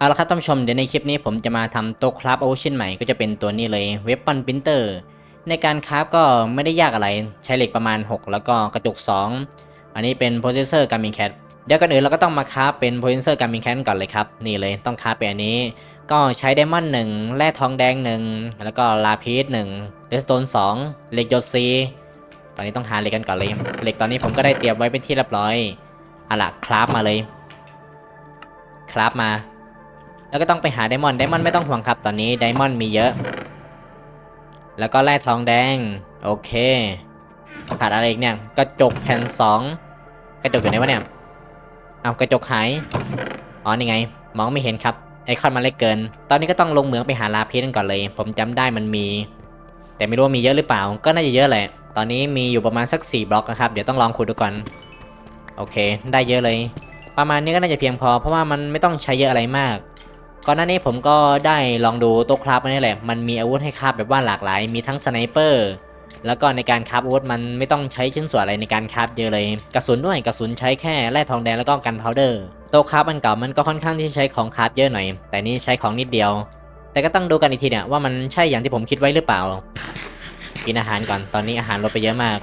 เอาละครับท่านผู้ชมเดี๋ยวในคลิปนี้ผมจะมาทำโต๊ะคราฟอาวุธชิ้นใหม่ก็จะเป็นตัวนี้เลยเว็บปันพิมเตอร์ในการคราฟก็ไม่ได้ยากอะไรใช้เหล็กประมาณ 6 แล้วก็กระจุก 2 อันนี้เป็นโปรเซสเซอร์การมินแคทเดี๋ยวก่อนอื่นเราก็ต้องมาคราฟเป็นโปรเซสเซอร์การมินแคทก่อนเลยครับ นี่เลยต้องคราฟเป็นอันนี้ ก็ใช้ไดมอนด์หนึ่งแร่ทองแดงหนึ่งแล้วก็ลาพีสหนึ่งเดสโตนสองเหล็กหยดซีตอนนี้ต้องหาเหล็กกันก่อนเลยเหล็กตอนนี้ผมก็ได้เตรียมไว้เป็นที่เรียบร้อยเอาล่ะคราฟมาเลยคราฟมา แล้วก็ต้องไปหาไดมอนด์ไดมอนด์ไม่ต้องห่วงครับตอนนี้ไดมอนด์มีเยอะ แล้วก็แร่ทองแดง โอเคขาดอะไรอีกเนี่ยกระจกแผ่นสองกระจกอยู่ไหนวะเนี่ยเอากระจกหายอ๋อนี่ไง มองไม่เห็นครับไอคอนมันเล็กเกิน ตอนนี้ก็ต้องลงเหมืองไปหาลาพิษกันก่อนเลย ผมจำได้มันมี แต่ไม่รู้ว่ามีเยอะหรือเปล่า ก็น่าจะเยอะแหละ ตอนนี้มีอยู่ประมาณสัก 4 บล็อกนะครับ เดี๋ยวต้องลองขุดดูก่อน โอเค ได้เยอะเลย ประมาณนี้ก็น่าจะเพียงพอ เพราะว่ามันไม่ต้องใช้เยอะอะไรมาก ก่อนหน้านี้ผมก็ได้ลองดูโต๊ะคราฟมานี่แหละ มันมีอาวุธให้คราฟแบบว่าหลากหลาย มีทั้งสไนเปอร์ แล้วก็ในการคราฟอาวุธมันไม่ต้องใช้ชิ้นส่วนอะไรในการคราฟเยอะเลย กระสุนด้วยกระสุนใช้แค่แร่ทองแดงแล้วก็กันพาวเดอร์ โต๊ะคราฟอันเก่ามันก็ค่อนข้างที่จะใช้ของคราฟเยอะหน่อย แต่นี่ใช้ของนิดเดียว แต่ก็ต้องดูกันอีกทีเนี่ยว่ามันใช่อย่างที่ผมคิดไว้หรือเปล่า กินอาหารก่อน ตอนนี้อาหารลดไปเยอะมาก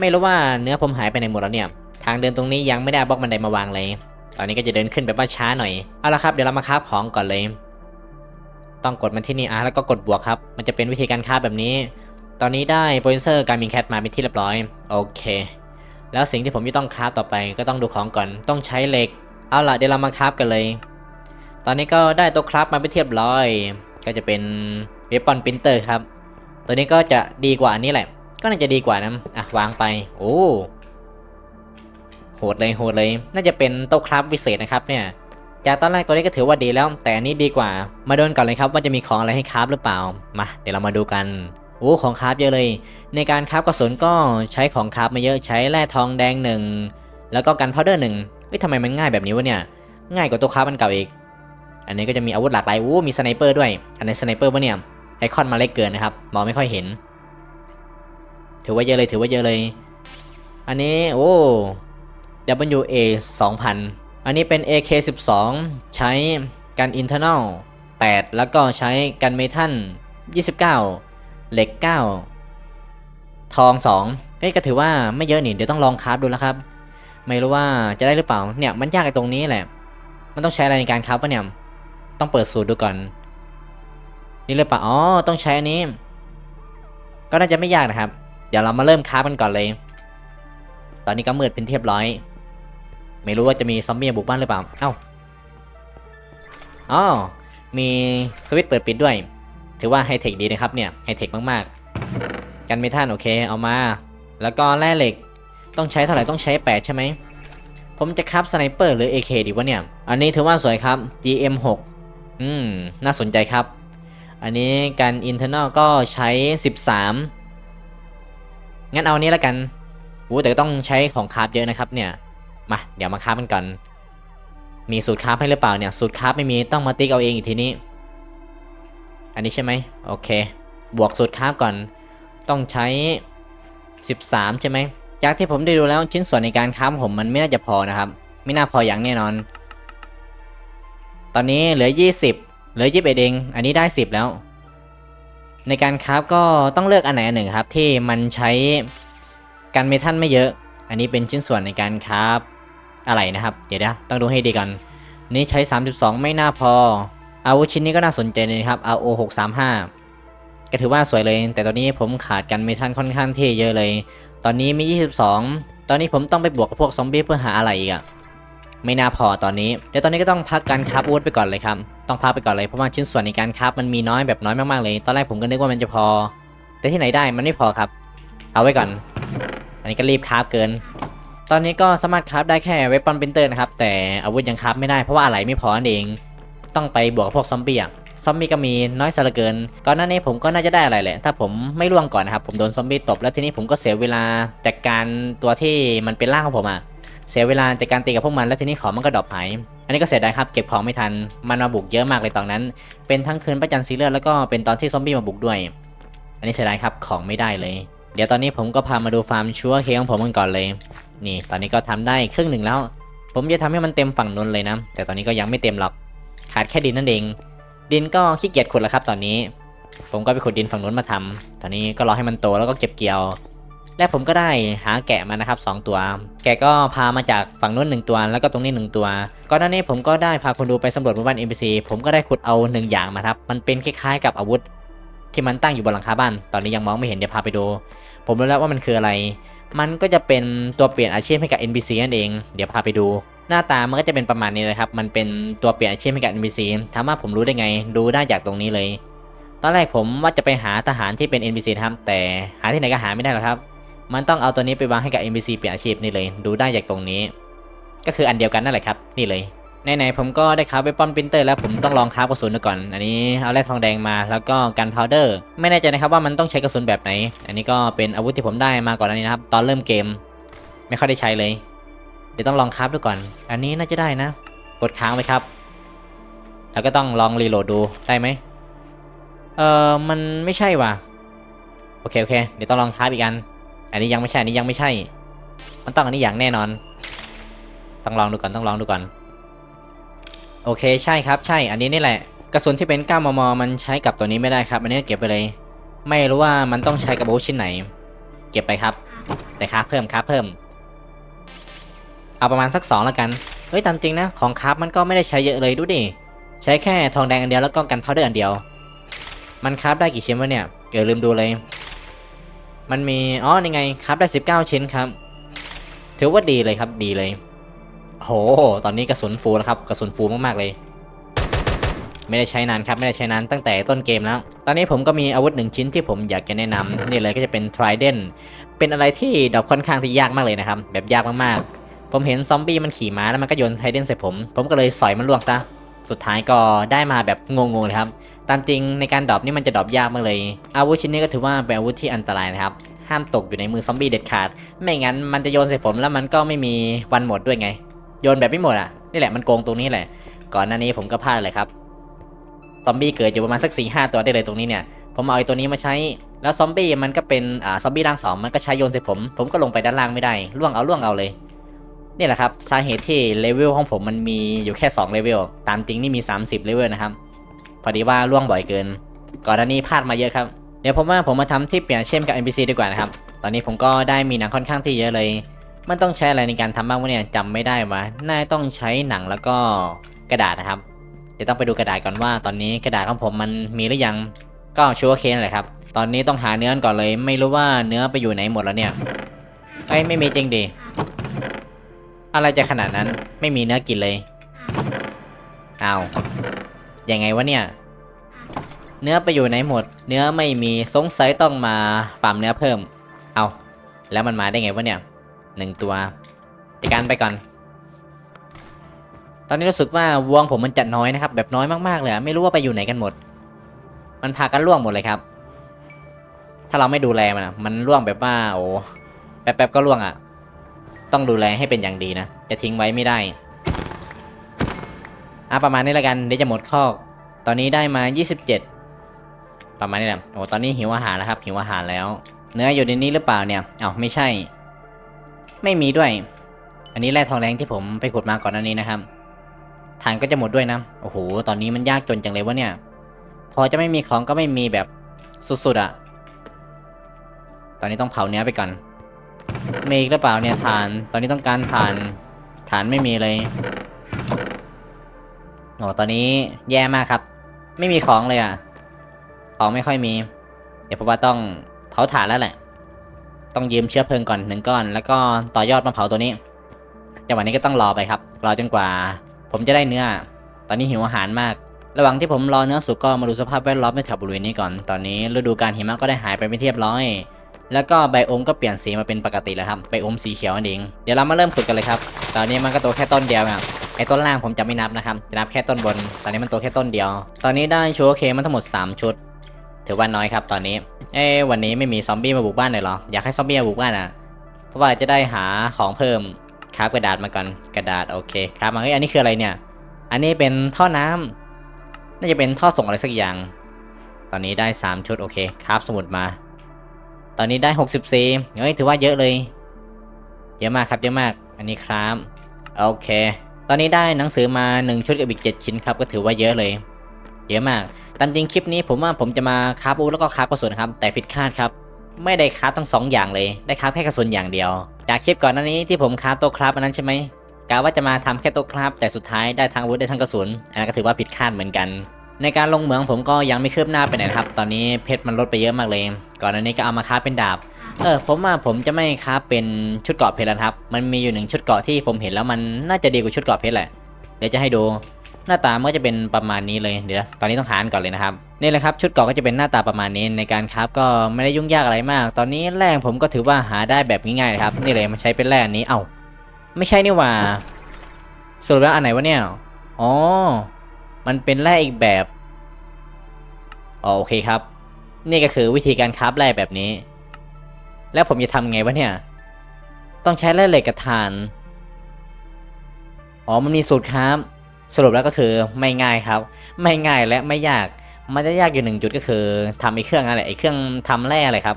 ไม่รู้ว่าเนื้อผมหายไปไหนหมดแล้วเนี่ย ทางเดินตรงนี้ยังไม่ได้อาบล็อกบันไดมาวางเลย ตอนนี้ก็จะเดินขึ้นแบบว่าช้าหน่อย เอาละครับเดี๋ยวเรามาคาฟของก่อนเลย ต้องกดมันที่นี่อะแล้วก็กดบวกครับ มันจะเป็นวิธีการคาฟแบบนี้ ตอนนี้ได้โปรดิวเซอร์การมินแคทมาเป็นที่เรียบร้อย โอเค แล้วสิ่งที่ผมจะต้องคราฟต่อไปก็ต้องดูของก่อน ต้องใช้เหล็ก เอาล่ะเดี๋ยวเรามาคราฟกันเลย ตอนนี้ก็ได้ตัวคราฟมาเป็นที่เรียบร้อย ก็จะเป็นเวปอนปรินเตอร์ครับ ตัวนี้ก็จะดีกว่าอันนี้แหละ ก็น่าจะดีกว่านะ อะวางไป โอ้ หดเลยโหดเลย น่าจะเป็นโต๊ะคราฟวิเศษนะครับเนี่ย จากตอนแรกตัวนี้ก็ถือว่าดีแล้ว แต่อันนี้ดีกว่า มาดูกันก่อนเลยครับว่าจะมีของอะไรให้คราฟหรือเปล่า มาเดี๋ยวเรามาดูกันโอ้ของคราฟเยอะเลย ในการคราฟกระสุนก็ใช้ของคราฟมาเยอะใช้แร่ทองแดงหนึ่งแล้วก็กันพาวเดอร์หนึ่งเฮ้ยทำไมมันง่ายแบบนี้วะเนี่ย ง่ายกว่าตัวคราฟมันเก่าอีก อันนี้ก็จะมีอาวุธหลากหลายโอ้มีสไนเปอร์ด้วย อันนี้สไนเปอร์ปะเนี่ยไอคอนมาเล็กเกินนะครับมองไม่ค่อยเห็น ถือว่าเยอะเลยถือว่าเยอะเลย อันนี้โอ้ WA 2000 อันนี้เป็น AK 12 ใช้กัน internal 8 แล้วก็ใช้กันเมทัล29 เหล็ก 9 ทอง 2 เอ้ยก็ถือว่าไม่เยอะนี่เดี๋ยวต้องลองคราฟดูแล้วครับ ไม่รู้ว่าจะได้หรือเปล่า เนี่ยมันยากไอ้ตรงนี้แหละ มันต้องใช้อะไรในการคราฟปะเนี่ย ต้องเปิดสูตรดูก่อน นี่หรือเปล่าอ๋อ ต้องใช้อันนี้ ก็น่าจะไม่ยากนะครับ เดี๋ยวเรามาเริ่มคราฟกันก่อนเลย ตอนนี้ก็มืดเป็นเรียบร้อย ไม่รู้ว่าจะมีซอมบี้บุกบ้านหรือเปล่า เอ้าอ๋อมีสวิตช์เปิดปิดด้วย ถือว่าไฮเทคดีนะครับเนี่ยไฮเทคมากๆ กันเมทัลโอเคเอามา แล้วก็แร่เหล็กต้องใช้เท่าไหร่ต้องใช้ 8 ใช่ไหม ผมจะครับสไนเปอร์หรือ AK ดีวะเนี่ย อันนี้ถือว่าสวยครับ GM6 อืม น่าสนใจครับ อันนี้การ internal ก็ใช้ 13 งั้นเอานี้แล้วกันโอ้แต่ต้องใช้ของคราฟเยอะนะครับเนี่ย มาเดี๋ยวมาคราฟกันก่อน มีสูตรคราฟให้หรือเปล่าเนี่ย สูตรคราฟไม่มีต้องมาติ๊กเอาเองอีกทีนี้ อันนี้ใช่ไหมโอเค บวกสูตรคราฟก่อน ต้องใช้ 13 ใช่ไหมจากที่ผมได้ดูแล้วชิ้นส่วนในการคราฟผมมันไม่น่าจะพอนะครับ ไม่น่าพออย่างแน่นอน ตอนนี้เหลือ 20 เหลือ21เอง อันนี้ได้ 10 แล้ว ในการคราฟก็ต้องเลือกอันไหนอันหนึ่งครับ ที่มันใช้กันเมทัลไม่เยอะ อันนี้เป็นชิ้นส่วนในการคราฟ อะไรนะครับ เดี๋ยวนะต้องดูให้ดีก่อนนี่ใช้ 32 ไม่น่าพอ อาวุธชิ้นนี้ก็น่าสนใจเลยนะครับ RO 635ก็ถือว่าสวยเลย แต่ตอนนี้ผมขาดกันเมทัลค่อนข้างที่เยอะเลย ตอนนี้มี 22 ตอนนี้ผมต้องไปบวกกับพวกซอมบี้เพื่อหาอะไรอีกอะไม่น่าพอตอนนี้ เดี๋ยวตอนนี้ก็ต้องพักการคราฟอาวุธไปก่อนเลยครับ ต้องพักไปก่อนเลยเพราะว่าชิ้นส่วนในการคราฟมันมีน้อยแบบน้อยมากๆเลย ตอนแรกผมก็นึกว่ามันจะพอ แต่ที่ไหนได้มันไม่พอครับ เอาไว้ก่อน อันนี้ก็รีบคราฟเกิน ตอนนี้ก็สามารถคราฟได้แค่เวปอนปรินเตอร์นะครับ แต่อาวุธยังคราฟไม่ได้เพราะว่าอะไรไม่พอนั่นเอง ต้องไปบวกพวกซอมบี้อะซอมบี้ก็มีน้อยสะเหลือเกิน ก่อนหน้านี้ผมก็น่าจะได้อะไรแหละ ถ้าผมไม่ล่วงก่อนนะครับ ผมโดนซอมบี้ตบ แล้วทีนี้ผมก็เสียเวลาจากการตัวที่มันเป็นร่างของผมอะเสียเวลาจากการตีกับพวกมัน แล้วทีนี้ของมันก็ดรอปหาย อันนี้ก็เสียดายครับ เก็บของไม่ทัน มันมาบุกเยอะมากเลยตอนนั้น เป็นทั้งคืนประจันทร์สีเลือดแล้วก็เป็นตอนที่ซอมบี้มาบุกด้วย อันนี้เสียดายครับ ของไม่ได้เลย เดี๋ยวตอนนี้ผมก็พามาดูฟาร์มชัวร์เคของผมกันก่อนเลย นี่ตอนนี้ก็ทำได้ครึ่งหนึ่งแล้ว ผมจะทำให้มันเต็มฝั่งนนเลยนะ แต่ตอนนี้ก็ยังไม่เต็มหรอกขาดแค่ดินนั่นเอง ดินก็ขี้เกียจขุดแล้วครับตอนนี้ ผมก็ไปขุดดินฝั่งนู้นมาทำตอนนี้ก็รอให้มันโตแล้วก็เก็บเกี่ยว และผมก็ได้หาแกะมานะครับสองตัว แกะก็พามาจากฝั่งนู้นหนึ่งตัว แล้วก็ตรงนี้หนึ่งตัวก่อนหน้านี้ผมก็ได้พาคนดูไปสำรวจหมู่บ้าน NPC ผมก็ได้ขุดเอาหนึ่งอย่างมาครับ มันเป็นคล้ายๆ กับอาวุธ ที่มันตั้งอยู่บนหลังคาบ้าน ตอนนี้ยังมองไม่เห็นเดี๋ยวพาไปดู ผมรู้แล้วว่ามันคืออะไร มันก็จะเป็นตัวเปลี่ยนอาชีพให้กับ NPC นั่นเอง เดี๋ยวพาไปดู หน้าตามันก็จะเป็นประมาณนี้เลยครับ มันเป็นตัวเปลี่ยนอาชีพให้กับ NPC ถามว่าผมรู้ได้ไง ดูได้จากตรงนี้เลย ตอนแรกผมว่าจะไปหาทหารที่เป็น NPC ครับ แต่หาที่ไหนก็หาไม่ได้หรอกครับ มันต้องเอาตัวนี้ไปวางให้กับ NPC เปลี่ยนอาชีพนี่เลย ดูได้จากตรงนี้ ก็คืออันเดียวกันนั่นแหละครับ นี่เลย ไหนๆผมก็ได้คราฟเวปอนปรินเตอร์แล้วผมต้องลองคราฟกระสุนดูก่อน อันนี้เอาแร่ทองแดงมาแล้วก็กันพาวเดอร์ไม่แน่ใจนะครับว่ามันต้องใช้กระสุนแบบไหน อันนี้ก็เป็นอาวุธที่ผมได้มาก่อนอันนี้นะครับตอนเริ่มเกม ไม่ค่อยได้ใช้เลย เดี๋ยวต้องลองคราฟดูก่อน อันนี้น่าจะได้นะ กดค้างไว้ครับ แล้วก็ต้องลองรีโหลดดูได้ไหมเออมันไม่ใช่ว่ะโอเคโอเคเดี๋ยวต้องลองคราฟอีกอัน อันนี้ยังไม่ใช่อันนี้ยังไม่ใช่ มันต้องอันนี้อย่างแน่นอน ต้องลองดูก่อนต้องลองดูก่อน โอเคใช่ครับ ใช่อันนี้นี่แหละ กระสุนที่เป็น 9 มม มันใช้กับตัวนี้ไม่ได้ครับ อันนี้เก็บไปเลย ไม่รู้ว่ามันต้องใช้กับอาวุธชิ้นไหน เก็บไปครับ แต่คราเพิ่มคราเพิ่ม เอาประมาณสัก2แล้วกันเฮ้ยตามจริงนะของคราฟมันก็ไม่ได้ใช้เยอะเลยดูดิใช้แค่ทองแดงอันเดียวแล้วก็กันพาวเดอร์อันเดียว มันคราฟได้กี่ชิ้นวะเนี่ยเดี๋ยวลืมดูเลย มันมีอ๋อนี่ไงครับได้ 19 ชิ้นครับ ถือว่าดีเลยครับดีเลย โห ตอนนี้กระสุนฟูแล้วครับ กระสุนฟูมากๆเลย ไม่ได้ใช้นานครับ ไม่ได้ใช้นานตั้งแต่ต้นเกมแล้ว ตอนนี้ผมก็มีอาวุธหนึ่งชิ้นที่ผมอยากจะแนะนำนี่เลยก็จะเป็น Trident เป็นอะไรที่ดอกค่อนข้างที่ยากมากเลยนะครับ แบบยากมากๆ ผมเห็นซอมบี้มันขี่ม้าแล้วมันก็โยน Trident ใส่ผม ผมก็เลยสอยมันล่วงซะ สุดท้ายก็ได้มาแบบงงๆเลยครับ ตามจริงในการดรอปนี่มันจะดรอปยากมากเลย อาวุธชิ้นนี้ก็ถือว่าเป็นอาวุธที่อันตรายนะครับห้ามตกอยู่ในมือซอมบี้เด็ดขาด ไม่งั้นมันจะโยนใส่ผมแล้วมันก็ไม่มีวันหมดด้วยไง โยนแบบไม่หมดอะ นี่แหละมันโกงตรงนี้แหละ ก่อนหน้านี้ผมก็พลาดเลยครับ ซอมบี้เกิดอยู่ประมาณสักสี่ห้าตัวได้เลยตรงนี้เนี่ย ผมเอาไอ้ตัวนี้มาใช้ แล้วซอมบี้มันก็เป็นอ่าซอมบี้ร่างสองมันก็ใช้โยนใส่ผม ผมก็ลงไปด้านล่างไม่ได้ ล่วงเอาล่วงเอาเลย นี่แหละครับสาเหตุที่เลเวลของผมมันมีอยู่แค่2เลเวล ตามจริงนี่มี 30เลเวลนะครับ พอดีว่าล่วงบ่อยเกิน ก่อนหน้านี้พลาดมาเยอะครับ เดี๋ยวผมว่าผมมาทำที่เปลี่ยนเช่มกับ NPC ดีกว่านะครับ ตอนนี้ผมก็ได้มีหนังค่อนข้างที่เยอะเลย มันต้องใช้อะไรในการทำบ้างวะเนี่ยจำไม่ได้วะน่าต้องใช้หนังแล้วก็กระดาษนะครับ เดี๋ยวต้องไปดูกระดาษก่อนว่า ตอนนี้กระดาษของผมมันมีหรือยัง ก็ชัวร์เคนแหละครับ ตอนนี้ต้องหาเนื้อก่อนเลย ไม่รู้ว่าเนื้อไปอยู่ไหนหมดแล้วเนี่ยเอ้ไม่มีจริงดิอะไรจะขนาดนั้นไม่มีเนื้อกินเลยอ้าวยังไงวะเนี่ย เนื้อไปอยู่ไหนหมด เนื้อไม่มีสงสัยต้องมาฟาร์มเนื้อเพิ่ม เอาแล้วมันมาได้ไงวะเนี่ย หนึ่งตัวจัดการไปก่อน ตอนนี้รู้สึกว่าวงผมมันจัดน้อยนะครับ แบบน้อยมากๆเลยไม่รู้ว่าไปอยู่ไหนกันหมด มันพากันล่วงหมดเลยครับ ถ้าเราไม่ดูแลมันมันล่วงแบบว่าโอ้แป๊บๆก็ล่วงอะต้องดูแลให้เป็นอย่างดีนะ จะทิ้งไว้ไม่ได้อะประมาณนี้ล้วกันเดี๋ยวจะหมดข้อกตอนนี้ได้มา 27 ประมาณนี้แหละโอ้ตอนนี้หิวอาหารแล้วครับหิวอาหารแล้ว เนื้ออยู่ในนี้หรือเปล่าเนี่ยอ้าวไม่ใช่ ไม่มีด้วย อันนี้แร่ทองแดงที่ผมไปขุดมาก่อนหน้านี้นะครับฐานก็จะหมดด้วยนะ โอ้โห ตอนนี้มันยากจนจังเลยวะเนี่ย พอจะไม่มีของก็ไม่มีแบบสุดๆอะตอนนี้ต้องเผาเนื้อไปก่อน มีอีกหรือเปล่าเนี่ยฐาน ตอนนี้ต้องการฐาน ฐานไม่มีเลยโอ้ตอนนี้แย่มากครับ ไม่มีของเลยอะ ของไม่ค่อยมี เดี๋ยวผมว่าต้องเผาถ่านแล้วแหละ ต้องยืมเชื้อเพลิงก่อนหนึ่งก้อน แล้วก็ต่อยอดมาเผาตัวนี้จังหวะนี้ก็ต้องรอไปครับ รอจนกว่า ผมจะได้เนื้อ ตอนนี้หิวอาหารมาก ระหว่างที่ผมรอเนื้อสุกก็มาดูสภาพแวดล้อมในแถวบริเวณนี้ก่อน ตอนนี้ฤดูกาลหิมะก็ได้หายไปไม่เทียบร้อย แล้วก็ไบโอมก็เปลี่ยนสีมาเป็นปกติแล้วครับไบโอมสีเขียวนั่นเอง เดี๋ยวเรามาเริ่มขุดกันเลยครับ ตอนนี้มันก็โตแค่ต้นเดียวอะไอ้ต้นล่างผมจะไม่นับนะครับ จะนับแค่ต้นบน ตอนนี้มันโตแค่ต้นเดียว ตอนนี้ได้ชูโอเคมันทั้งหมด 3 ชุด ถือว่าน้อยครับตอนนี้ เอ้วันนี้ไม่มีซอมบี้มาบุกบ้านเลยเหรอ อยากให้ซอมบี้มาบุกบ้านอะ เพราะว่าจะได้หาของเพิ่มคราบกระดาษมาก่อนกระดาษโอเคครับมาเฮ้ยอันนี้คืออะไรเนี่ย อันนี้เป็นท่อน้ำน่าจะเป็นท่อส่งอะไรสักอย่าง ตอนนี้ได้ 3 ชุดโอเคครับสมุดมา ตอนนี้ได้ 64เฮ้ยถือว่าเยอะเลย เยอะมากครับเยอะมาก อันนี้ครับ โอเค ตอนนี้ได้หนังสือมา 1 ชุดกับอีก7ชิ้นครับก็ถือว่าเยอะเลย เยอะมากตามจริงคลิปนี้ผมว่าผมจะมาคราฟอาวุธแล้วก็คราฟกระสุนครับ แต่ผิดคาดครับ ไม่ได้คราฟทั้งสองอย่างเลย ได้คราฟแค่กระสุนอย่างเดียว จากคลิปก่อนหน้านี้ที่ผมคราฟตัวคราฟอันนั้นใช่ไหมกะว่าจะมาทำแค่ตัวคราฟแต่สุดท้ายได้ทั้งอาวุธได้ทั้งกระสุน อันนั้นก็ถือว่าผิดคาดเหมือนกัน ในการลงเหมืองผมก็ยังไม่คืบหน้าไปไหนครับ ตอนนี้เพชรมันลดไปเยอะมากเลย ก่อนหน้านี้ก็เอามาคราฟเป็นดาบ เออผมว่าผมจะไม่คราฟเป็นชุดเกราะเพชรแล้วครับ มันมีอยู่หนึ่งชุดเกราะที่ผมเห็นแล้วมันน่าจะดีกว่าชุดเกาะเพชรแหละ เดี๋ยวจะให้ดู หน้าตามันก็จะเป็นประมาณนี้เลยเดี๋ยวตอนนี้ต้องหารก่อนเลยนะครับนี่แหละครับชุดเกาะก็จะเป็นหน้าตาประมาณนี้ในการคราฟก็ไม่ได้ยุ่งยากอะไรมาก ตอนนี้แร่ผมก็ถือว่าหาได้แบบง่ายๆนะครับนี่เลยมันใช้เป็นแร่นนี้เอ้าไม่ใช่นี่ว่าสรุปแล้วอันไหนวะเนี่ยอ๋อมันเป็นแร่อีกแบบอ๋อโอเคครับ นี่ก็คือวิธีการคราฟแร่แบบนี้ แล้วผมจะทำไงวะเนี่ย ต้องใช้แร่เหล็กกับถ่าน อ๋อมันมีสูตรครับ สรุปแล้วก็คือไม่ง่ายครับ ไม่ง่ายและไม่ยากมันจะยากอยู่หนึ่งจุดก็คือทำไอ้เครื่องอะไรไอ้เครื่องทำแร่อะไรครับ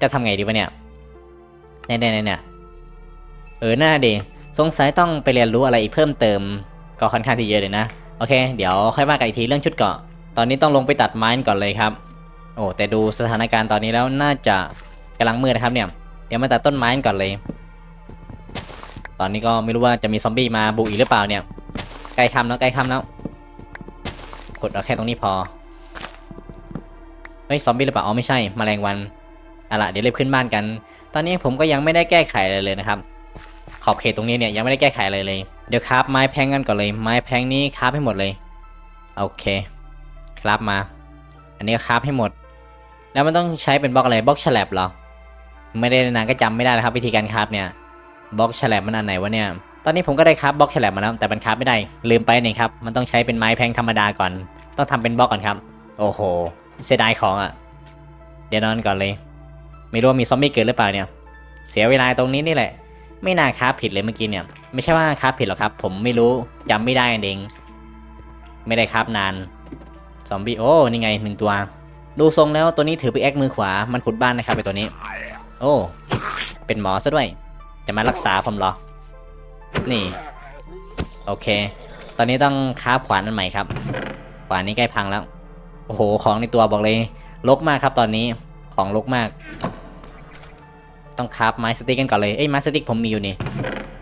จะทำไงดีวะเนี่ยเนี่ยเนี่ยเนี่ยเออหน้าดีสงสัยต้องไปเรียนรู้อะไรอีกเพิ่มเติม ก็ค่อนข้างที่เยอะเลยนะโอเค เดี๋ยวค่อยว่ากันอีกทีเรื่องชุดเกาะ ตอนนี้ต้องลงไปตัดไม้ก่อนเลยครับ โอ้แต่ดูสถานการณ์ตอนนี้แล้วน่าจะกำลังมืดนะครับเนี่ย เดี๋ยวมาตัดต้นไม้ก่อนเลย ตอนนี้ก็ไม่รู้ว่าจะมีซอมบี้มาบุกอีกหรือเปล่าเนี่ย ใกล้ค่ำแล้วใกล้ค่ำแล้ว กดเอาแค่ตรงนี้พอ เฮ้ยซอมบี้หรือเปล่าอ๋อไม่ใช่มแมลงวันอาล่ะเดี๋ยวเรีบขึ้นบ้านกัน ตอนนี้ผมก็ยังไม่ได้แก้ไขอะไรเลยนะครับ ขอบเขตตรงนี้เนี่ยยังไม่ได้แก้ไขอะไรเลย เดี๋ยวคราฟไม้แพงกันก่อนเลย ไม้แพงนี้คราฟให้หมดเลย โอเค คราฟมา อันนี้ก็คราฟให้หมด แล้วมันต้องใช้เป็นบล็อกอะไรบล็อกฉลบเหรอ ไม่ได้นานก็จำไม่ได้แล้วครับ วิธีการคราฟเนี่ย บล็อกฉลบมันอันไหนวะเนี่ย ตอนนี้ผมก็ได้คราฟบล็อกแฉลบมาแล้วแต่มันคราฟไม่ได้ลืมไปนี่ครับมันต้องใช้เป็นไม้แพงธรรมดาก่อน ต้องทำเป็นบล็อกก่อนครับ โอ้โหเสียดายของอะ่ะ เดี๋ยวนอนก่อนเลย ไม่รู้ว่ามีซอมบี้เกิดหรือเปล่าเนี่ย เสียเวลาตรงนี้นี่แหละ ไม่น่าคราฟผิดเลยเมื่อกี้เนี่ย ไม่ใช่ว่าคราฟผิดหรอกครับ ผมไม่รู้จำไม่ได้เองไม่ได้คราฟนานซอมบี้โอ้นี่ไงหนึ่งตัว ดูทรงแล้วตัวนี้ถือไปแอคมือขวามันขุดบ้านนะครับไอตัวนี้ โอ้เป็นหมอซะด้วย จะมารักษาผมเหรอ นี่ โอเค ตอนนี้ต้องค้าขวานอันใหม่ครับ ขวานนี้ใกล้พังแล้ว โอ้โห ของในตัวบอกเลยลกมากครับตอนนี้ ของลกมาก ต้องคราบไม้สติ๊กกันก่อนเลย เอ้ยไม้สติ๊กผมมีอยู่นี่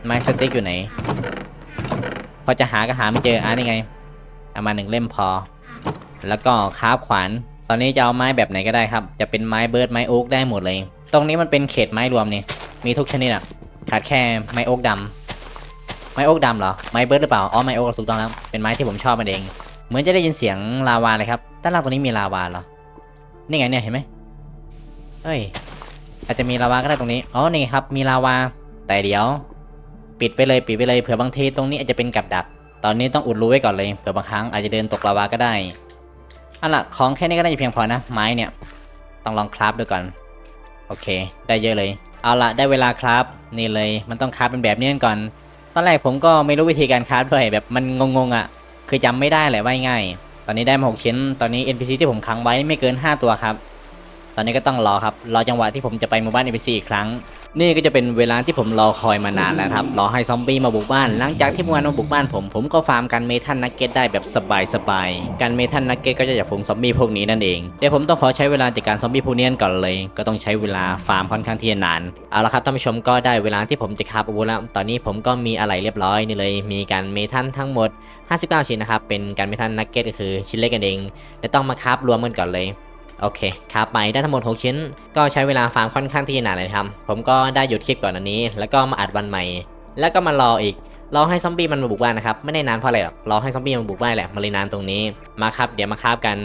ไม้สติ๊กอยู่ไหน พอจะหาก็หาไม่เจออะนี่ไง เอามาหนึ่งเล่มพอ แล้วก็คราบขวาน ตอนนี้จะเอาไม้แบบไหนก็ได้ครับ จะเป็นไม้เบิร์ดไม้โอ๊กได้หมดเลย ตรงนี้มันเป็นเขตไม้รวมนี่ มีทุกชนิดอะ ขาดแค่ไม้โอ๊กดำ ไม้โอ๊กดำเหรอ ไม้เบิร์ดหรือเปล่า อ๋อ ไม้โอ๊กถูกต้องแล้วเป็นไม้ที่ผมชอบมันเอง เหมือนจะได้ยินเสียงลาวาเลยครับ ด้านล่างตรงนี้มีลาวาเหรอ นี่ไงเนี่ยเห็นไหมเฮ้ย อาจจะมีลาวาก็ได้ตรงนี้ อ๋อ นี่ครับ มีลาวา แต่เดี๋ยว ปิดไปเลยปิดไปเลยเผื่อบางทีตรงนี้อาจจะเป็นกับดัก ตอนนี้ต้องอุดรูไว้ก่อนเลย เผื่อบางครั้งอาจจะเดินตกลาวาก็ได้เอาล่ะของแค่นี้ก็น่าจะเพียงพอนะ ไม้เนี่ย ต้องลองคราฟดูก่อน โอเค ได้เยอะเลย เอาละได้เวลาคราฟนี่เลย มันต้องคราฟเป็นแบบนี้กันก่อน ตอนแรกผมก็ไม่รู้วิธีการคราฟด้วยแบบมันงงๆอะ่ะ คือจำไม่ได้แหละว่าง่าย ตอนนี้ได้มาหกชิ้น ตอนนี้ NPC ที่ผมค้างไว้ไม่เกิน 5 ตัวครับ ตอนนี้ก็ต้องรอครับ รอจังหวะที่ผมจะไปหมู่บ้าน NPC อีกครั้ง นี่ก็จะเป็นเวลาที่ผมรอคอยมานานแล้วครับ รอให้ซอมบี้มาบุกบ้าน หลังจากที่เมื่อวานมาบุกบ้านผม ผมก็ฟาร์มกันเมทัลนักเก็ตได้แบบสบายๆการเมทัลนักเก็ตก็จะจากฝูงซอมบี้พวกนี้นั่นเอง เดี๋ยวผมต้องขอใช้เวลาจัดการซอมบี้พวกนี้ก่อนเลย ก็ต้องใช้เวลาฟาร์มค่อนข้างที่จะนาน เอาละครับท่านผู้ชมก็ได้เวลาที่ผมจะคาบอาวุธแล้ว ตอนนี้ผมก็มีอะไรเรียบร้อยนี่เลย มีการเมทัลทั้งหมด 59 ชิ้นนะครับ เป็นการเมทัลนักเก็ตก็คือชิ้นเล็กกันเองเดี๋ยวต้องมาคาบรวมกันก่อนเลย โอเคครับไปได้ทั้งหมด 6 ชิ้น ก็ใช้เวลาฟาร์มค่อนข้างที่จะนานเลยครับผมก็ได้หยุดคลิปก่อนอันนี้ แล้วก็มาอัดวันใหม่ แล้วก็มารออีกรอให้ซอมบี้มันมาบุกบ้านนะครับไม่ได้นานเพราะอะไรหรอกรอให้ซอมบี้มันบุกบ้านแหละมาเลยนานตรงนี้มาครับ เดี๋ยวมาคาบกัน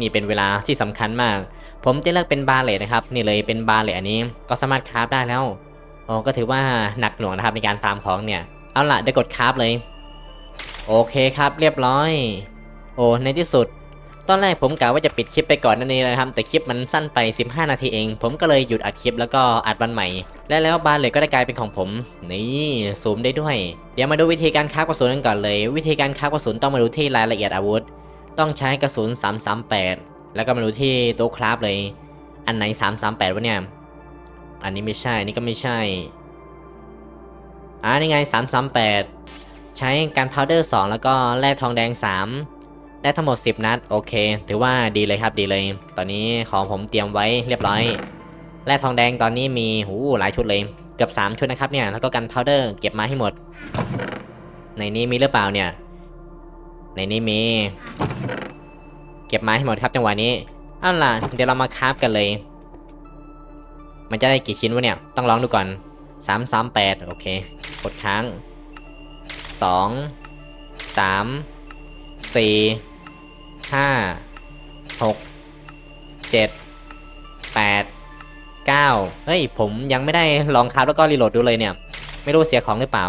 นี่เป็นเวลาที่สำคัญมาก ผมจะเลือกเป็นบาเลตนะครับนี่เลยเป็นบาเลตอันนี้ก็สามารถคราฟได้แล้วโอ้ก็ถือว่าหนักหน่วงนะครับในการฟาร์มของเนี่ยเอาล่ะได้กดคราฟเลย โอเคครับเรียบร้อย โอ้ในที่สุด ตอนแรกผมกะว่าจะปิดคลิปไปก่อนนั่นเองนะครับ แต่คลิปมันสั้นไป 15 นาทีเอง ผมก็เลยหยุดอัดคลิปแล้วก็อัดวันใหม่ และแล้วบานเลยก็ได้กลายเป็นของผม นี่ซูมได้ด้วย เดี๋ยวมาดูวิธีการครากระสุนกันก่อนเลย วิธีการครากระสุนต้องมาดูที่รายละเอียดอาวุธ ต้องใช้กระสุน 338 แล้วก็มาดูที่โต๊ะคราฟเลย อันไหน 338วะเนี่ย อันนี้ไม่ใช่อันนี้ก็ไม่ใช่อ่านี่ไง 338 ใช้การพาวเดอร์ 2 แล้วก็แร่ทองแดง 3 ได้ทั้งหมด 10 นัด โอเค ถือว่าดีเลยครับดีเลย ตอนนี้ของผมเตรียมไว้เรียบร้อยแร่ทองแดงตอนนี้มีหูหลายชุดเลย เกือบ 3 ชุดนะครับเนี่ย แล้วก็กันพาวเดอร์เก็บมาให้หมด ในนี้มีหรือเปล่าเนี่ย ในนี้มี เก็บมาให้หมดครับจังหวะนี้เอาล่ะ เดี๋ยวเรามาคราฟกันเลย มันจะได้กี่ชิ้นวะเนี่ย ต้องลองดูก่อน 3 3 8 โอเค กดค้าง 2 3 4 5 6 7 8 9เฮ้ย ผมยังไม่ได้ลองคราฟแล้วก็รีโหลดดูเลยเนี่ย ไม่รู้เสียของหรือเปล่า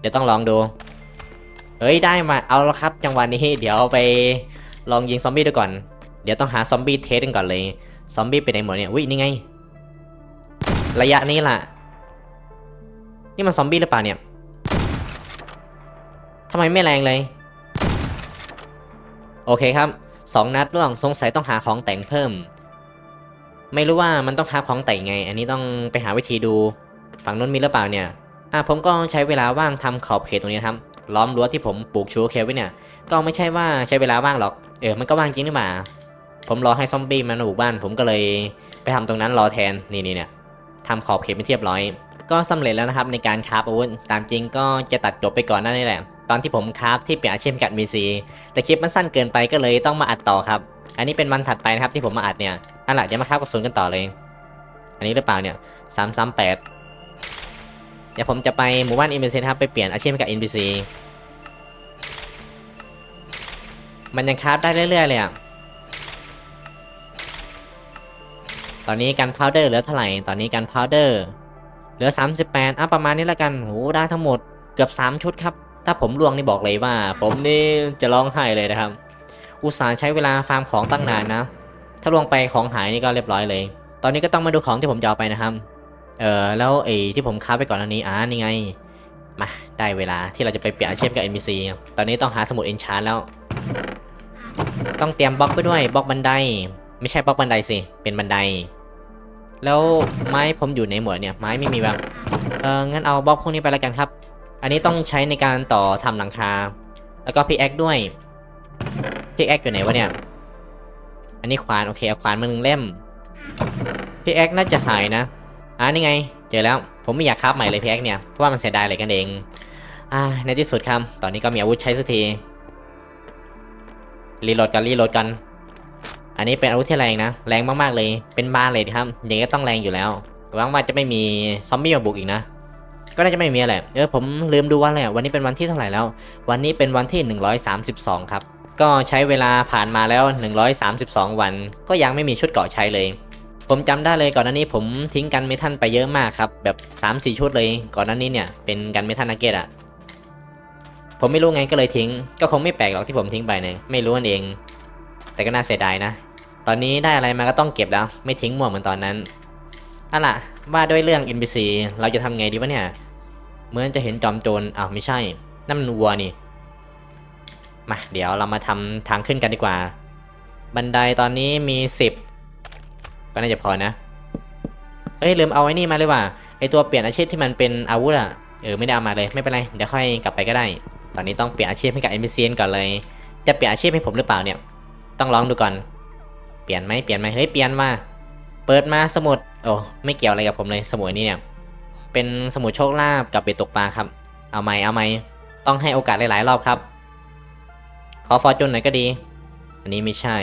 เดี๋ยวต้องลองดู เฮ้ย ได้มา เอาแล้วครับจังหวะนี้ เดี๋ยวไปลองยิงซอมบี้ดูก่อน เดี๋ยวต้องหาซอมบี้เทสกันก่อนเลย ซอมบี้ไปไหนหมดเนี่ยวินี่ไง ระยะนี้ล่ะ นี่มันซอมบี้หรือเปล่าเนี่ยทำไมไม่แรงเลย โอเคครับสองนัดร่วงสงสัยต้องหาของแต่งเพิ่ม ไม่รู้ว่ามันต้องหาของแต่งไง อันนี้ต้องไปหาวิธีดู ฝั่งนู้นมีหรือเปล่าเนี่ยอะผมก็ใช้เวลาว่างทำขอบเขตตรงนี้ครับล้อมรั้วที่ผมปลูกชูเคไว้เนี่ย ก็ไม่ใช่ว่าใช้เวลาว่างหรอก เออ มันก็ว่างจริงหรือเปล่า ผมรอให้ซอมบี้มันมาบุกบ้าน ผมก็เลยไปทำตรงนั้นรอแทน นี่นี่เนี่ยทำขอบเขตเป็นเรียบร้อย ก็สำเร็จแล้วนะครับในการคาฟอาวุธ ตามจริงก็จะตัดจบไปก่อนนั่นนี่แหละ ตอนที่ผมคราฟที่เปลี่ยนอาชีพกับมีซีแต่คลิปมันสั้นเกินไปก็เลยต้องมาอัดต่อครับ อันนี้เป็นวันถัดไปนะครับที่ผมมาอัดเนี่ยอันหละเดี๋ยวมาคราฟกระสุนกันต่อเลย อันนี้หรือเปล่าเนี่ยสามสามแปดเดี๋ยวผมจะไปหมู่บ้าน NPC นะครับไปเปลี่ยนอาชีพกับ NPC มันยังคราฟได้เรื่อยๆเลยอะตอนนี้กันพาวเดอร์เหลือเท่าไหร่ ตอนนี้กันพาวเดอร์เหลือ 38อะประมาณนี้แล้วกันโหได้ทั้งหมดเกือบ 3 ชุดครับ ถ้าผมล่วงนี่บอกเลยว่า ผมนี่จะร้องไห้เลยนะครับ อุตส่าห์ใช้เวลาฟาร์มของตั้งนานนะ ถ้าล่วงไปของหายนี่ก็เรียบร้อยเลย ตอนนี้ก็ต้องมาดูของที่ผมจะเอาไปนะครับ เออแล้วไอ้ที่ผมค้าไปก่อนอันนี้อ่านี่ไง มาได้เวลาที่เราจะไปเปลี่ยนอาชีพกับ NPC ตอนนี้ต้องหาสมุดเอนชานแล้ว ต้องเตรียมบล็อกไปด้วยบล็อกบันได ไม่ใช่บล็อกบันไดสิ เป็นบันได แล้วไม้ผมอยู่ในหมวดเนี่ยไม้ไม่มีแบบเอองั้นเอาบล็อกพวกนี้ไปแล้วกันครับ อันนี้ต้องใช้ในการต่อทำหลังคา แล้วก็พิกแอคด้วยพิกแอคอยู่ไหนวะเนี่ย อันนี้ขวานโอเคเอาขวานมาหนึ่งเล่มพิกแอคน่าจะหายนะอ่านี่ไง เจอแล้ว ผมไม่อยากคราฟใหม่เลยพิกแอคเนี่ย เพราะว่ามันเสียดายเลยกันเองอ่าในที่สุดครับ ตอนนี้ก็มีอาวุธใช้สักที รีโหลดกันรีโหลดกัน อันนี้เป็นอาวุธที่แรงนะ แรงมากๆเลย เป็นบ้านเลยครับ อย่างนี้ก็ต้องแรงอยู่แล้วหวังว่าจะไม่มีซอมบี้มาบุกอีกนะ ก็น่าจะไม่มีอะไรเออผมลืมดูวันเลยวันนี้เป็นวันที่เท่าไหร่แล้ว วันนี้เป็นวันที่ 132 ครับ ก็ใช้เวลาผ่านมาแล้ว 132 วัน ก็ยังไม่มีชุดเกาะใช้เลย ผมจำได้เลยก่อนหน้านี้ผมทิ้งกันเมทัลไปเยอะมากครับ แบบ 3-4 ชุดเลย ก่อนหน้านี้เนี่ยเป็นกันเมทัลนักเก็ตอะผมไม่รู้ไงก็เลยทิ้ง ก็คงไม่แปลกหรอกที่ผมทิ้งไปเนี่ยไม่รู้นั่นเอง แต่ก็น่าเสียดายนะ ตอนนี้ได้อะไรมาก็ต้องเก็บแล้ว ไม่ทิ้งหมวกเหมือนตอนนั้นอะล่ะ ว่าด้วยเรื่อง NPC เราจะทำไงดีวะเนี่ย เหมือนจะเห็นจอมโจรอ้าวไม่ใช่นั่นมันวัวนี่ มา เดี๋ยวเรามาทำทางขึ้นกันดีกว่า บันไดตอนนี้มีสิบก็น่าจะพอนะ เอ้ยลืมเอาไอ้นี่มาเลยว่ะไอตัวเปลี่ยนอาชีพที่มันเป็นอาวุธอะเออไม่ได้เอามาเลยไม่เป็นไรเดี๋ยวค่อยกลับไปก็ได้ ตอนนี้ต้องเปลี่ยนอาชีพให้กับ NPC ก่อนเลย จะเปลี่ยนอาชีพให้ผมหรือเปล่าเนี่ย ต้องลองดูก่อน เปลี่ยนไหมเปลี่ยนไหมเฮ้ยเปลี่ยนมา เปิดมาสมุด โอ้ไม่เกี่ยวอะไรกับผมเลยสมุดนี้เนี่ย เป็นสมุดโชคลาภกับเบ็ดตกปลาครับ เอาไหมเอาไหมต้องให้โอกาสหลายๆรอบครับ ขอฟอร์จูนหน่อยก็ดี อันนี้ไม่ใช่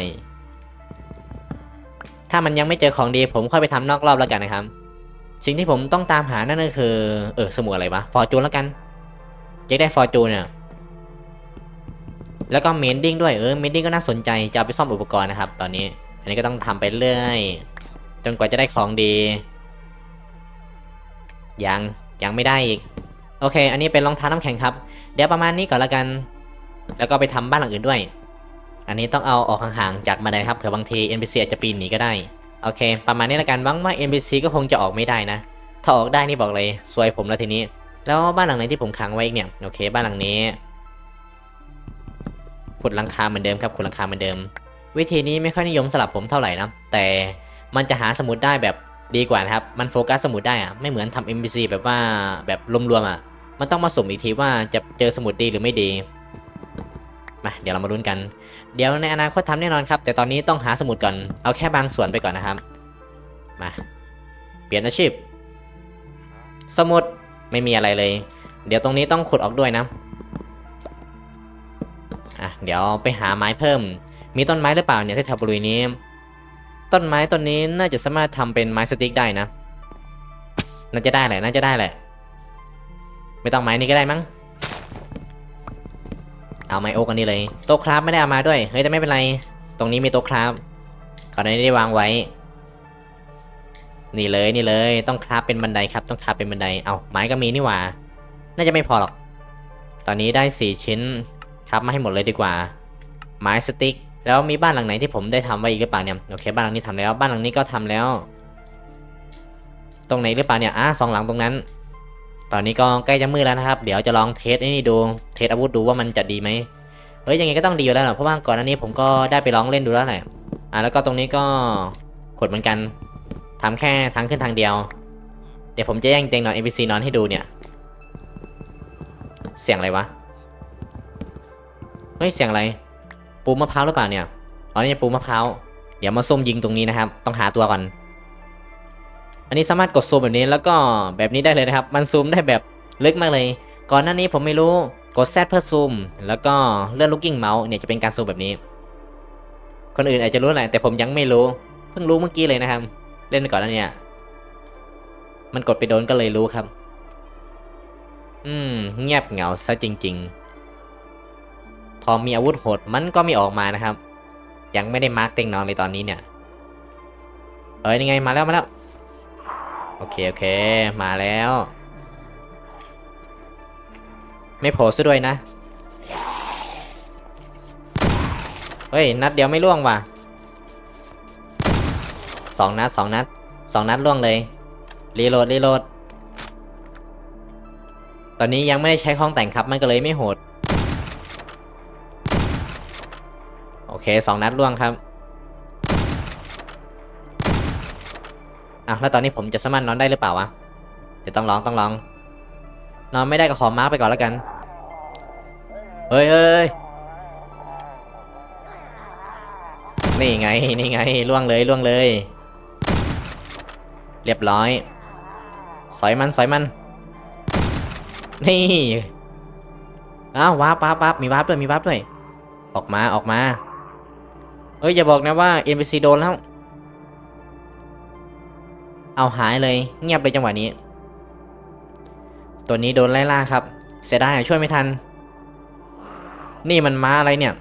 ถ้ามันยังไม่เจอของดีผมค่อยไปทำนอกรอบแล้วกันนะครับ สิ่งที่ผมต้องตามหานั่นก็คือ เออสมุดอะไรวะฟอร์จูนแล้วกันอยากได้ฟอร์จูนเนี่ยแล้วก็เมนดิ้งด้วยเออเมนดิ้งก็น่าสนใจจะเอาไปซ่อมอุปกรณ์นะครับ ตอนนี้ อันนี้ก็ต้องทำไปเรื่อย จนกว่าจะได้ของดี ยัง ยังไม่ได้อีก โอเค อันนี้เป็นรองเท้าน้ำแข็งครับ เดี๋ยวประมาณนี้ก่อนละกัน แล้วก็ไปทำบ้านหลังอื่นด้วย อันนี้ต้องเอาออกห่างๆจากบันไดครับเผื่อบางที NPC อาจจะปีนหนีก็ได้ โอเค ประมาณนี้ละกันหวังว่า NPC ก็คงจะออกไม่ได้นะ ถ้าออกได้นี่บอกเลยซวยผมแล้วทีนี้ แล้วบ้านหลังไหนที่ผมขังไว้อีกเนี่ย โอเค บ้านหลังนี้ขุดหลังคาเหมือนเดิมครับขุดหลังคาเหมือนเดิม วิธีนี้ไม่ค่อยนิยมสำหรับผมเท่าไหร่นะแต่ มันจะหาสมุดได้แบบดีกว่านะครับ มันโฟกัสสมุดได้อะไม่เหมือนทำ NPC แบบว่าแบบรวมๆอะมันต้องมาสุ่มอีกทีว่าจะเจอสมุดดีหรือไม่ดีมาเดี๋ยวเรามาลุ้นกัน เดี๋ยวในอนาคตทำแน่นอนครับ แต่ตอนนี้ต้องหาสมุดก่อน เอาแค่บางส่วนไปก่อนนะครับ มา เปลี่ยนอาชีพ สมุดไม่มีอะไรเลย เดี๋ยวตรงนี้ต้องขุดออกด้วยนะ อะ เดี๋ยวไปหาไม้เพิ่ม มีต้นไม้หรือเปล่าเนี่ยที่แถวบริเวณนี้ ต้นไม้ต้นนี้น่าจะสามารถทำเป็นไม้สติ๊กได้นะ น่าจะได้แหละ น่าจะได้แหละ ไม่ต้องไม้นี้ก็ได้มั้ง เอาไม้โอ๊กอันนี้เลย โต๊ะคราฟไม่ได้เอามาด้วย เฮ้ยแต่ไม่เป็นไร ตรงนี้มีโต๊ะคราฟก่อนหน้านี้ได้วางไว้ นี่เลยนี่เลย ต้องคราฟเป็นบันไดครับ ต้องคราฟเป็นบันได เอาไม้ก็มีนี่หว่า น่าจะไม่พอหรอก ตอนนี้ได้สี่ชิ้น คราฟมาให้หมดเลยดีกว่า ไม้สติ๊ก แล้วมีบ้านหลังไหนที่ผมได้ทำไว้อีกหรือเปล่าเนี่ยโอเคบ้านหลังนี้ทำแล้ว บ้านหลังนี้ก็ทำแล้ว ตรงไหนหรือเปล่าเนี่ยอะสองหลังตรงนั้น ตอนนี้ก็ใกล้จะมืดแล้วนะครับ เดี๋ยวจะลองเทสนี่ดูเทสอาวุธดูว่ามันจะดีไหมเฮ้ยยังไงก็ต้องดีอยู่แล้วแหละเพราะว่าก่อนหน้านี้ผมก็ได้ไปลองเล่นดูแล้วแหละอะแล้วก็ตรงนี้ก็ขดเหมือนกันทำแค่ทางขึ้นทางเดียว เดี๋ยวผมจะแย่งเตียงนอน NPC นอนให้ดูเนี่ย เสียงอะไรวะเฮ้ยเสียงอะไร ปูมะพร้าวหรือเปล่าเนี่ยอ๋อนี่ปูมะพร้าวเดี๋ยวมาซุ่มยิงตรงนี้นะครับ ต้องหาตัวก่อน อันนี้สามารถกดซูมแบบนี้แล้วก็แบบนี้ได้เลยนะครับ มันซูมได้แบบลึกมากเลย ก่อนหน้านี้ผมไม่รู้กด Z เพื่อซูม แล้วก็เลื่อน looking mouse เนี่ยจะเป็นการซูมแบบนี้ คนอื่นอาจจะรู้แหละแต่ผมยังไม่รู้ เพิ่งรู้เมื่อกี้เลยนะครับ เล่นไปก่อนแล้วเนี่ย มันกดไปโดนก็เลยรู้ครับ อืม เงียบเหงาซะจริง ๆ อมีอาวุธโหดมันก็ไม่ออกมานะครับ ยังไม่ได้มาร์กเต็งนอนเลยตอนนี้เนี่ย เอ้ยนี่ไงมาแล้วมาแล้ว โอเคโอเคมาแล้ว ไม่โผล่ซะด้วยนะ เฮ้ยนัดเดียวไม่ล่วงว่ะสองนัดสองนัดสองนัดล่วงเลย รีโหลดรีโหลด ตอนนี้ยังไม่ได้ใช้ของแต่งครับมันก็เลยไม่โหด เคสองนัดล่วงครับอะแล้วตอนนี้ผมจะสามารถนอนได้หรือเปล่าวะเดี๋ยวต้องลองต้องลอง นอนไม่ได้ก็ขอมาร์กไปก่อนแล้วกัน เฮ้ยเฮ้ยนี่ไงนี่ไงล่วงเลยล่วงเลย เรียบร้อย สอยมันสอยมัน นี่อ้าววาร์ปวาร์ปวาร์ปมีวาร์ปด้วยมีวาร์ปด้วยออกมาออกมา เอ้ยอย่าบอกนะว่า NPC โดนแล้ว เอาหายเลย เงียบเลยจังหวะนี้ ตัวนี้โดนไล่ล่าครับ เสียดายช่วยไม่ทัน นี่มันม้าอะไรเนี่ย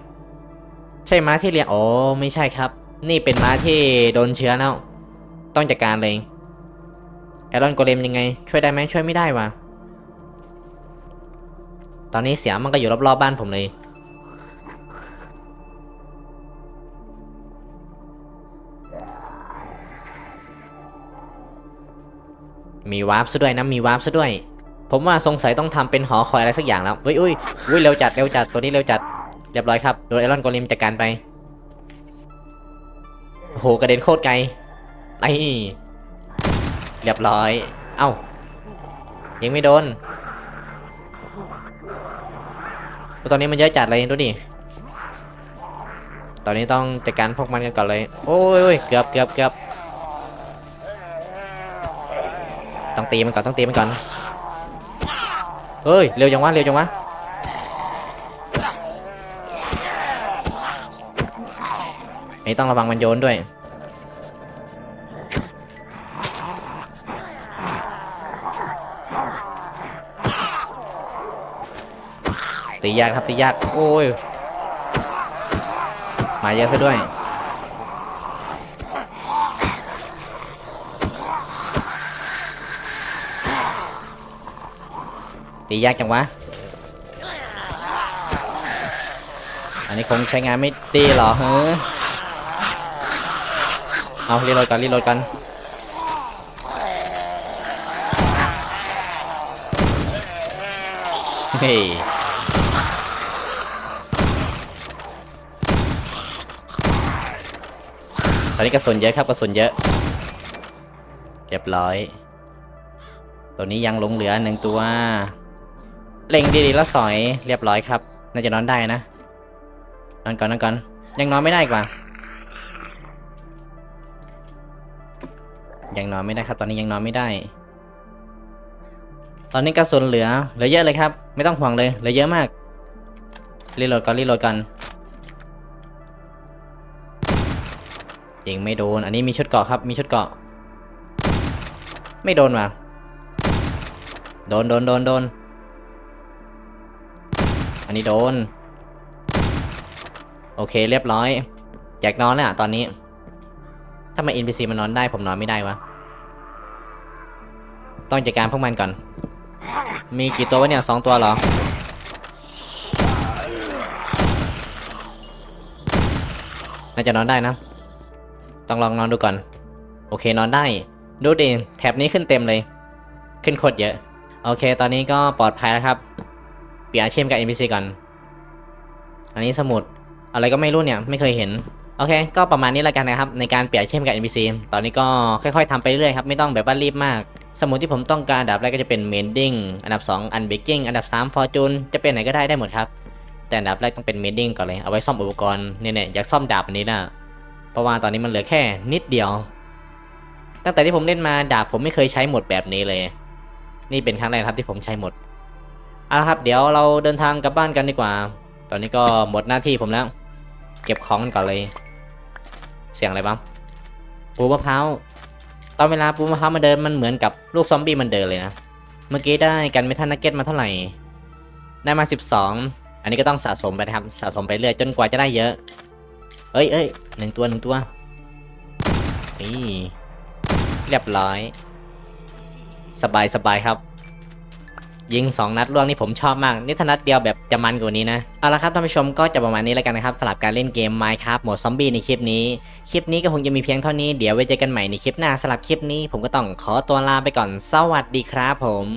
ใช่ม้าที่เลี้ยงโอ้ไม่ใช่ครับ นี่เป็นม้าที่โดนเชื้อแล้ว ต้องจัดการเลยแอรอนโกเลมยังไง ช่วยได้ไหมช่วยไม่ได้วะตอนนี้เสียงมันก็อยู่รอบๆบ้านผมเลย มีวาร์ปซะด้วยนะมีวาร์ปซะด้วย ผมว่าสงสัยต้องทำเป็นหอคอยอะไรสักอย่างแล้วอุ้ยอุ้ยอุ้ยเร็วจัดเร็วจัดตัวนี้เร็วจัดเรียบร้อยครับโดนไอรอนโกลิมจัดการไปโหกระเด็นโคตรไกลไอ้เรียบร้อย เอ้า ยังไม่โดน ตอนนี้มันเยอะจัดเลยดูดิ ตอนนี้ต้องจัดการพวกมันกันก่อนเลย โอ้ยเกือบเกือบเกือบ ต้องตีมันก่อนต้องตีมันก่อนเฮ้ยเร็วจังวะเร็วจังวะไอ้ต้องระวังมันโยนด้วยตียากครับตียากโอ้ยมาเยอะซะด้วย ตียากจังวะ อันนี้คงใช้งานไม่ดีหรอเฮ้อเอารีโหลดกันรีโหลดกันเฮ้ยตอนนี้กระสุนเยอะครับกระสุนเยอะเรียบร้อย ตัวนี้ยังหลงเหลือหนึ่งตัว เล็งดีๆแล้วสอยเรียบร้อยครับน่าจะนอนได้นะนอนก่อนนอนก่อนยังนอนไม่ได้อีกว่า ยังนอนไม่ได้ครับ ตอนนี้ยังนอนไม่ได้ ตอนนี้กระสุนเหลือเหลือเยอะเลยครับ ไม่ต้องห่วงเลยเหลือเยอะมากรีโหลดก่อนรีโหลดก่อนยิงไม่โดน อันนี้มีชุดเกาะครับ มีชุดเกาะ ไม่โดนว่ะโดนโดนโดนโดน อันนี้โดน โอเคเรียบร้อยอยากนอนแล้วอะตอนนี้ถ้ามา NPC มันนอนได้ผมนอนไม่ได้วะ ต้องจัดการพวกมันก่อน มีกี่ตัววะเนี่ยสองตัวเหรอ น่าจะนอนได้นะ ต้องลองนอนดูก่อน โอเคนอนได้ ดูดิแถบนี้ขึ้นเต็มเลย ขึ้นโคตรเยอะ โอเค ตอนนี้ก็ปลอดภัยแล้วครับ เปลี่ยนอาชีพกับ NPC ก่อน อันนี้สมุดอะไรก็ไม่รู้เนี่ยไม่เคยเห็น โอเค ก็ประมาณนี้แล้วกันนะครับในการเปลี่ยนอาชีพกับ NPC ตอนนี้ก็ค่อยๆทำไปเรื่อยครับไม่ต้องแบบว่ารีบมาก สมุดที่ผมต้องการอันดับแรกก็จะเป็น Mending อันดับ 2 Unbreaking อันดับ 3 Fortune จะเป็นไหนก็ได้ได้หมดครับแต่อันดับแรกต้องเป็น Mending ก่อนเลยเอาไว้ซ่อมอุปกรณ์เนี่ยๆอยากซ่อมดาบอันนี้นะเพราะว่าตอนนี้มันเหลือแค่นิดเดียว ตั้งแต่ที่ผมเล่นมาดาบผมไม่เคยใช้หมดแบบนี้เลย นี่เป็นครั้งแรกครับที่ผมใช้หมด เอาละครับเดี๋ยวเราเดินทางกลับบ้านกันดีกว่า ตอนนี้ก็หมดหน้าที่ผมแล้ว เก็บของกันก่อนเลย เสียงอะไรบ้างปูมะพร้าวตอนเวลาปูมะพร้าวมาเดินมันเหมือนกับลูกซอมบี้มันเดินเลยนะ เมื่อกี้ได้กันเมทัลนักเก็ตมาเท่าไหร่ ได้มา 12 อันนี้ก็ต้องสะสมไปนะครับ สะสมไปเรื่อยจนกว่าจะได้เยอะ เอ้ยเอ้ยหนึ่งตัวหนึ่งตัว นี่ เรียบร้อย สบายสบายครับ ยิง 2 นัดล่วงนี่ผมชอบมาก นี่ถ้านัดเดียวแบบจะมันกว่านี้นะ เอาละครับท่านผู้ชมก็จะประมาณนี้แล้วกันนะครับสำหรับการเล่นเกม Minecraft โหมดซอมบี้ในคลิปนี้ คลิปนี้ก็คงจะมีเพียงเท่านี้เดี๋ยวไว้เจอกันใหม่ในคลิปหน้าสำหรับคลิปนี้ ผมก็ต้องขอตัวลาไปก่อนสวัสดีครับผม